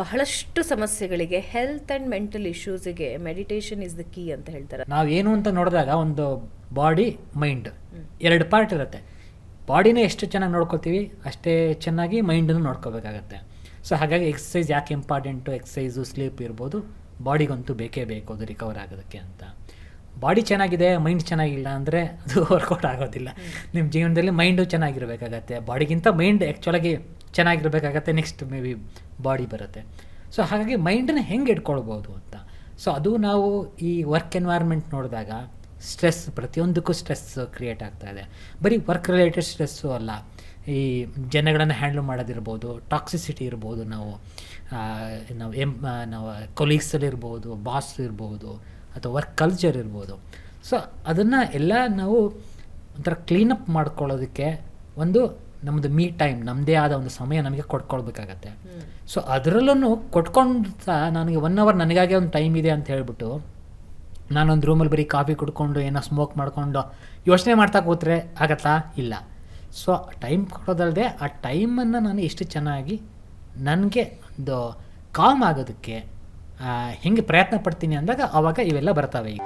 ಬಹಳಷ್ಟು ಸಮಸ್ಯೆಗಳಿಗೆ health and mental ಇಶ್ಯೂಸಿಗೆ ಮೆಡಿಟೇಷನ್ ಇಸ್ ದ ಕೀ ಅಂತ ಹೇಳ್ತಾರೆ. ನಾವು ಏನು ಅಂತ ನೋಡಿದಾಗ ಒಂದು ಬಾಡಿ ಮೈಂಡ್ ಎರಡು ಪಾರ್ಟ್ ಇರುತ್ತೆ. ಬಾಡಿನ ಎಷ್ಟು ಚೆನ್ನಾಗಿ ನೋಡ್ಕೋತೀವಿ ಅಷ್ಟೇ ಚೆನ್ನಾಗಿ ಮೈಂಡನ್ನು ನೋಡ್ಕೋಬೇಕಾಗತ್ತೆ. ಸೊ ಹಾಗಾಗಿ ಎಕ್ಸಸೈಸ್ ಯಾಕೆ ಇಂಪಾರ್ಟೆಂಟು ಎಕ್ಸಸೈಸು ಸ್ಲೀಪ್ ಇರ್ಬೋದು. ಬಾಡಿಗಂತೂ ಬೇಕೇ ಬೇಕು ಅದು ರಿಕವರ್ ಆಗೋದಕ್ಕೆ ಅಂತ. ಬಾಡಿ ಚೆನ್ನಾಗಿದೆ ಮೈಂಡ್ ಚೆನ್ನಾಗಿಲ್ಲ ಅಂದರೆ ಅದು ವರ್ಕೌಟ್ ಆಗೋದಿಲ್ಲ. ನಿಮ್ಮ ಜೀವನದಲ್ಲಿ ಮೈಂಡು ಚೆನ್ನಾಗಿರಬೇಕಾಗತ್ತೆ. ಬಾಡಿಗಿಂತ ಮೈಂಡ್ ಆ್ಯಕ್ಚುಲಾಗಿ ಚೆನ್ನಾಗಿರಬೇಕಾಗತ್ತೆ ನೆಕ್ಸ್ಟ್ ಮೇ ಬಿ ಬಾಡಿ ಬರುತ್ತೆ. ಸೊ ಹಾಗಾಗಿ ಮೈಂಡನ್ನ ಹೆಂಗೆ ಇಟ್ಕೊಳ್ಬೋದು ಅಂತ. ಸೊ ಅದು ನಾವು ಈ ವರ್ಕ್ ಎನ್ವೈರ್ಮೆಂಟ್ ನೋಡಿದಾಗ ಸ್ಟ್ರೆಸ್ ಪ್ರತಿಯೊಂದಕ್ಕೂ ಸ್ಟ್ರೆಸ್ ಕ್ರಿಯೇಟ್ ಆಗ್ತಾ ಇದೆ. ಬರೀ ವರ್ಕ್ ರಿಲೇಟೆಡ್ ಸ್ಟ್ರೆಸ್ಸು ಅಲ್ಲ, ಈ ಜನಗಳನ್ನು ಹ್ಯಾಂಡ್ಲ್ ಮಾಡೋದಿರ್ಬೋದು ಟಾಕ್ಸಿಸಿಟಿ ಇರ್ಬೋದು ನಾವು. ನಾವು ಎಂ ನಾವು ಕೊಲೀಗ್ಸಲ್ಲಿ ಇರ್ಬೋದು ಬಾಸ್ ಇರ್ಬೋದು, ಅಥವಾ ವರ್ಕ್ ಕಲ್ಚರ್ ಇರ್ಬೋದು. ಸೊ ಅದನ್ನು ಎಲ್ಲ ನಾವು ಒಂಥರ ಕ್ಲೀನಪ್ ಮಾಡ್ಕೊಳ್ಳೋದಕ್ಕೆ ಒಂದು ನಮ್ಮದು ಮೀ ಟೈಮ್ ನಮ್ಮದೇ ಆದ ಒಂದು ಸಮಯ ನಮಗೆ ಕೊಟ್ಕೊಳ್ಬೇಕಾಗತ್ತೆ. ಸೊ ಅದರಲ್ಲೂ ಕೊಟ್ಕೊಂಡು ಸಹ ನನಗೆ ಒನ್ ಅವರ್ ನನಗಾಗೆ ಒಂದು ಟೈಮ್ ಇದೆ ಅಂತ ಹೇಳಿಬಿಟ್ಟು ನಾನೊಂದು ರೂಮಲ್ಲಿ ಬರೀ ಕಾಫಿ ಕುಡ್ಕೊಂಡು ಏನೋ ಸ್ಮೋಕ್ ಮಾಡಿಕೊಂಡು ಯೋಚನೆ ಮಾಡ್ತಾ ಕೂತ್ರೆ ಆಗತ್ತಾ? ಇಲ್ಲ. ಸೊ ಟೈಮ್ ಕೊಡೋದಲ್ಲದೆ ಆ ಟೈಮನ್ನು ನಾನು ಎಷ್ಟು ಚೆನ್ನಾಗಿ ನನಗೆ ಒಂದು ಕಾಮ್ ಆಗೋದಕ್ಕೆ ಹೆಂಗೆ ಪ್ರಯತ್ನ ಪಡ್ತೀನಿ ಅಂದಾಗ ಆವಾಗ ಇವೆಲ್ಲ ಬರ್ತವೆ ಈಗ.